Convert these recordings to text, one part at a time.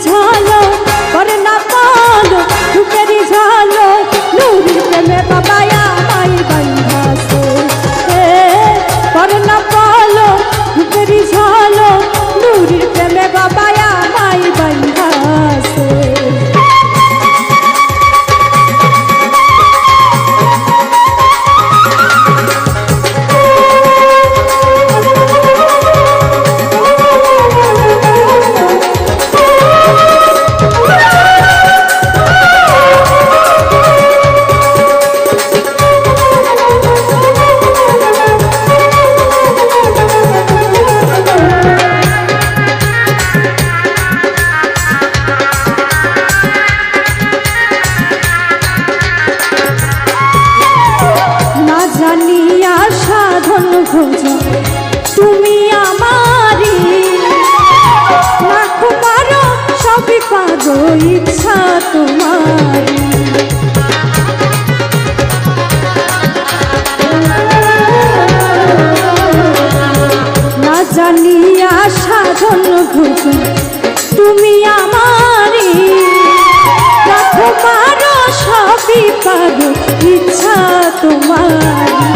잘 জানিয়া সাধন ঘোষ তুমি আমারি রাখো পারো সবই পারো ইচ্ছা তোমার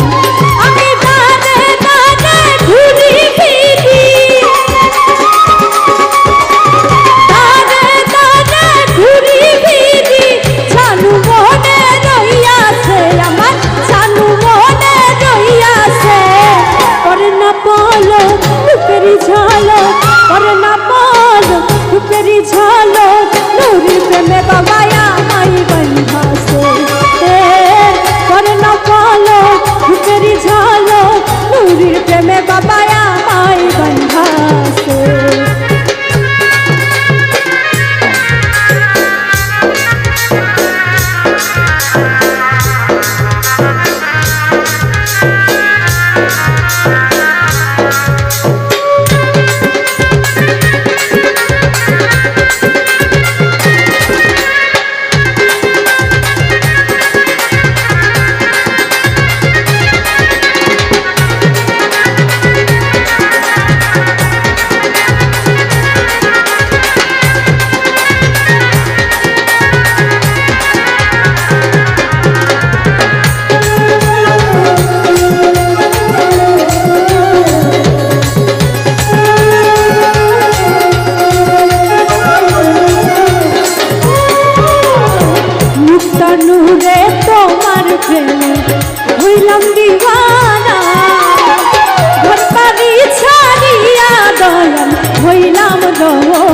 me va হইলাম দিওয়ানা ঘর পাবি ছাড়িয়া দয়াল হইলাম দয়াল।